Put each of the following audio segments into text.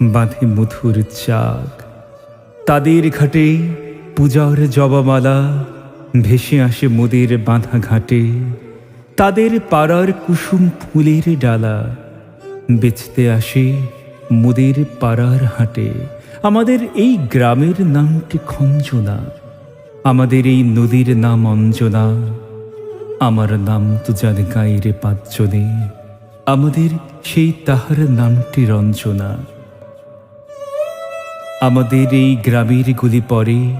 বাঁধে মধুর চাক। তাদের ঘাটে পূজার জবামালা ভেসে আসে মুদের বাঁধা ঘাটে। তাদের পাড়ার কুসুম ফুলের ডালা, বেচতে আসে মুদের পাড়ার হাটে। আমাদের এই গ্রামের নামটি খঞ্জনা, আমাদের এই নদীর নাম অঞ্জনা। আমার নাম তো জানে গায়েরে পাঁচজনে, আমাদের সেই তাহার নামটি রঞ্জনা। আমাদের এই গ্রামের গুলি পরে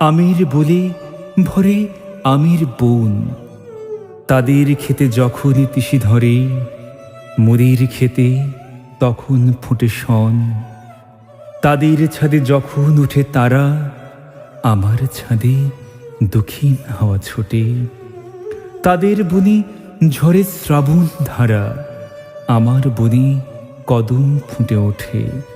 আমির বলে, ভরে আমির বোন। তাদের খেতে যখনই তিসি ধরে, মুড়ির খেতে তখন ফুটে শন। তাদের ছাদে যখন উঠে তারা, আমার ছাদে দক্ষিণ হাওয়া ছোটে। তাদের বনি ঝরে শ্রাবণ ধারা, আমার বনি কদম ফুটে ওঠে।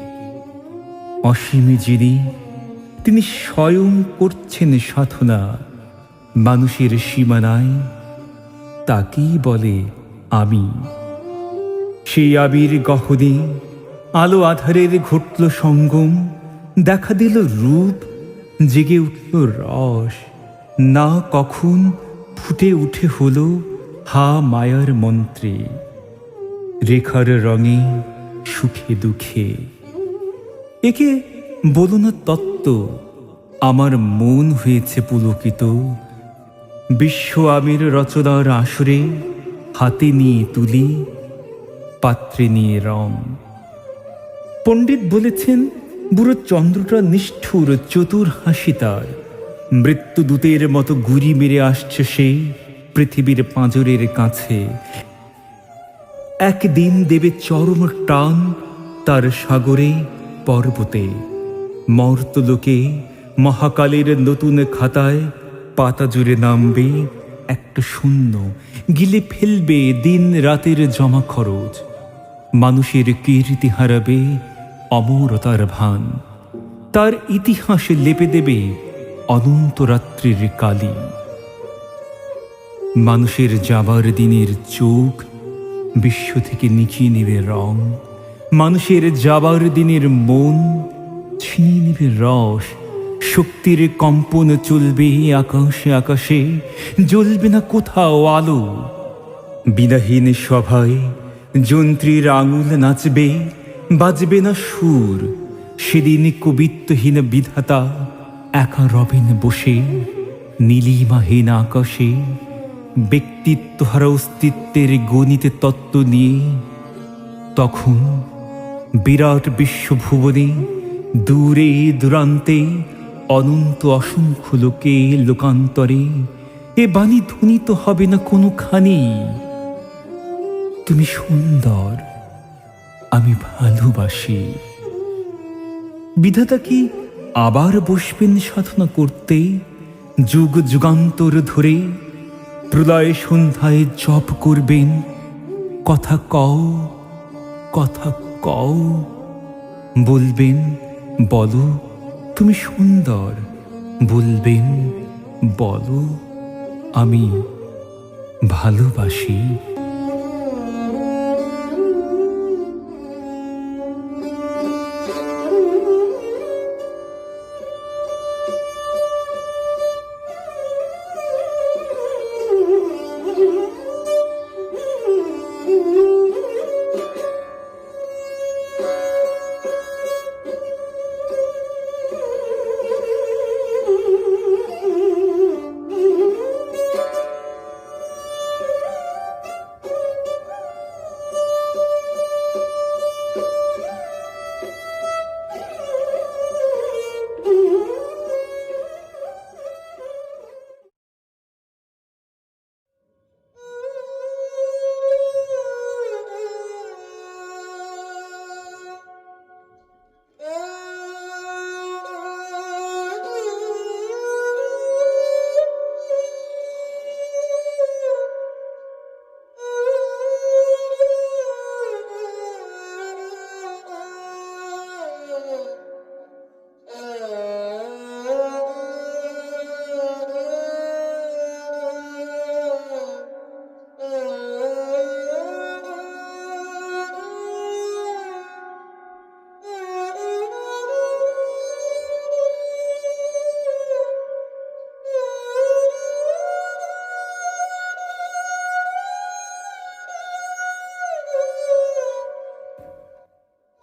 অসীমে যিনি তিনি স্বয়ং করছেন সাধনা। মানুষের সীমানায় তাকেই বলে আমি। সেই আবির গহনে আলো আধারের ঘটল সঙ্গম, দেখা দিল রূপ, জেগে উঠল রস। না কখন ফুটে উঠে হল হা মায়ার মন্ত্রে। রেখার রঙে সুখে দুঃখে একে বলো না তত্ত্ব, আমার মন হয়েছে পুলকিত। বিশ্ব আমির রচনার আসরে হাতে নিয়ে তুলি, পাত্রে নিয়ে রং। পণ্ডিত বলেছেন, বুড়ো চন্দ্রটা নিষ্ঠুর চতুর হাসি তার। মৃত্যুদূতের মতো গুড়ি মেরে আসছে সে পৃথিবীর পাঁজরের কাছে। একদিন দেবে চরম টান তার সাগরে পর্বতে মর্তলোকে মহাকালের নতুন খাতায় পাতা জুড়ে নামবে একটা শূন্য, গিলে ফেলবে দিন রাতের জমা খরচ। মানুষের কীর্তি হারাবে অমরতার ভান। তার ইতিহাসে লেপে দেবে অনন্ত রাত্রির কালী। মানুষের যাবার দিনের চোখ বিশ্ব থেকে নিচিয়ে নেবে রং। মানুষের যাবার দিনের মন, ছিনিয়ে নেবে রস। শক্তির কম্পন চলবে আকাশে আকাশে, জ্বলবে না কোথাও আলো। বিনাহীন সভায় যন্ত্রীর আঙুল নাচবে, বাজবে না সুর। সেদিন কবিত্বহীন বিধাতা একা রবেন বসে, নীলিমাহীন আকাশে। ব্যক্তিত্ব হারা অস্তিত্বের গণিতে তত্ত্ব নিয়ে তখন বিরাট বিশ্বভুবনে, দূরে দূরান্তে, অনন্ত অসংখ্য লোকে লোকান্তরে, এ বাণী ধ্বনিত হবে না কোনোখানি। তুমি সুন্দর, আমি ভালোবাসি। বিধাতা কি আবার বসবেন সাধনা করতে, যুগ যুগান্তর ধরে, প্রলয় সন্ধ্যায় জপ করবেন? কথা কও, কথা কও। বলবেন বলো তুমি সুন্দর। বলবেন বলো আমি ভালোবাসি।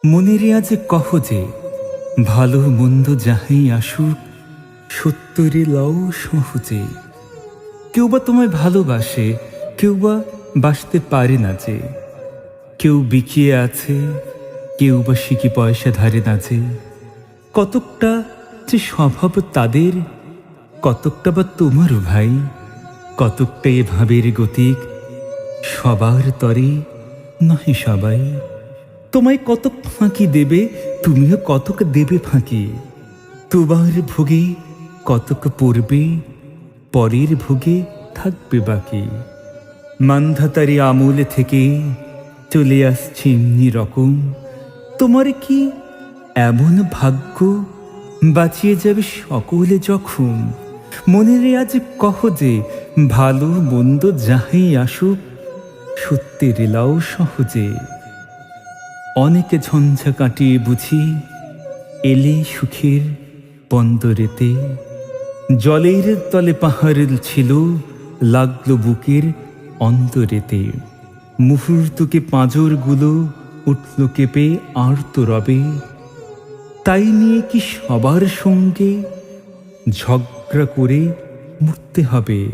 মনের আজ কহ যে, ভালো মন্দ যাহাই আসুক, সত্যরে লও সহজে। কেউ বা তোমায় ভালোবাসে, কেউ বা বাসতে পারে না যে। কেউ বিকিয়ে আছে, কেউ বা শিকি পয়সা ধারে না যে। কতকটা যে স্বভাব তাদের, কতকটা বা তোমারও ভাই। কতকটা এ ভাবের গতিক, সবার তরে নহে সবাই। তোমায় কতক ফাঁকি দেবে, তুমিও কতক দেবে ফাঁকি। তোমার ভোগে কতক পড়বে, পরের ভোগে থাকবে বাকি। মান্ধাতারি আমূল থেকে চলে আসছে এমনি রকম। তোমার কি এমন ভাগ্য বাঁচিয়ে যাবে সকলে যখন? মনের আজ কহ যে, ভালো মন্দ যাহাই আসুক, সত্যের এলাও সহজে। অনেকে ঝঞ্ঝা কাটিয়ে বুঝি এলে সুখের বন্দরেতে। জলের তলে পাহাড় ছিল, লাগল বুকের অন্তরেতে। মুহূর্তকে পাঁজরগুলো উঠল কেঁপে আর্ত রবে। তাই নিয়ে কি সবার সঙ্গে ঝগড়া করে মরতে হবে?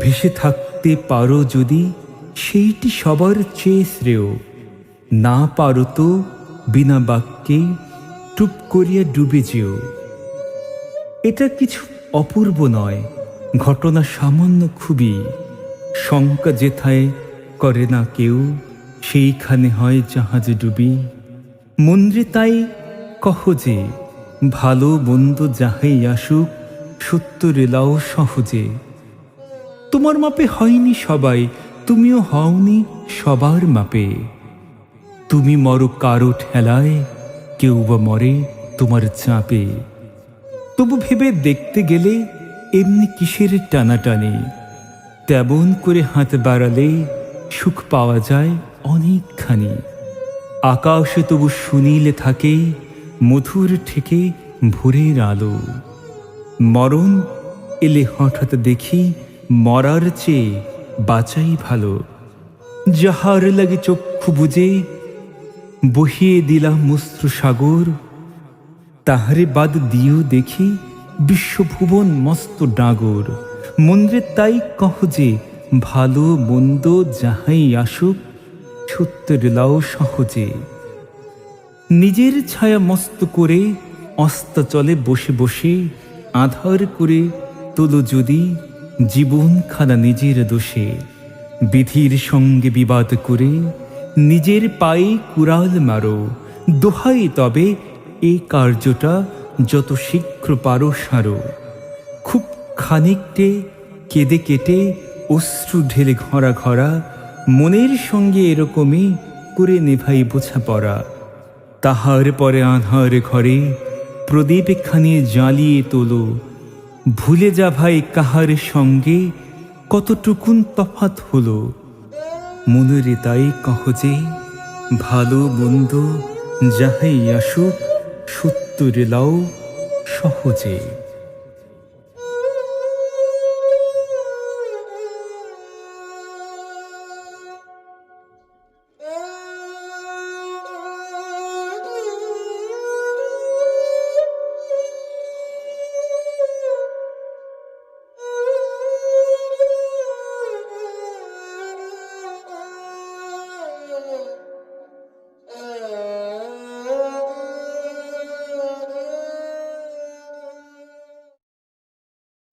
ভেসে থাকতে পারো যদি, সেইটি সবার চেয়ে শ্রেয়। না পারো তো বিনা বাক্যে টুপ করিয়া ডুবে যেও। এটা কিছু অপূর্ব নয়, ঘটনা সামান্য খুবই। শঙ্কা যেথায় করে না কেউ, সেইখানে হয় জাহাজ ডুবি। মন্দ্রে তাই কহ যে, ভালো মন্দ যাহাই আসুক সত্য রেলাও সহজে। তোমার মাপে হয়নি সবাই, তুমিও হওনি সবার মাপে। তুমি মরো কারও ঠেলায়, কেউ বা মরে তোমার চাপে। তবু ভেবে দেখতে গেলে এমনি কিসের টানাটানি? তেমন করে হাত বাড়ালে সুখ পাওয়া যায় অনেকখানি। আকাশে তবু শুনিলে থাকে, মধুর ঠেকে ভোরের আলো। মরণ এলে হঠাৎ দেখি মরার চেয়ে বাঁচাই ভালো। যাহার লাগে চক্ষু বুঝে বহিয়ে দিলাম মুস্ত্র সাগর। তাহারে বাদ দিয়েও দেখি বিশ্বভুবন মস্ত ডাগর। মন্দিরে তাই কহ যে, ভালো মন্দ যাহাই আসুক, সত্যের লাও সহজে। নিজের ছায়া মস্ত করে অস্তাচলে বসে বসে, আধার করে তোলো যদি জীবন খানা নিজের দোষে। বিধির সঙ্গে বিবাদ করে নিজের পায়ে কুড়াল মারো। দোহাই তবে এই কার্যটা যত শীঘ্র পারো সারো। খুব খানিকটে কেঁদে কেটে অশ্রু ঢেলে ঘরা ঘরা মনের সঙ্গে এরকমই করে নেভাই বোঝা পড়া। তাহার পরে আধার ঘরে প্রদীপ খানিয়ে জ্বালিয়ে তোলো। ভুলে যা ভাই কাহার সঙ্গে কতটুকুন তফাত হলো। মনের তাই কহ যে ভালো বন্ধু যাহাই আসুক সত্য রেলাও সহজে।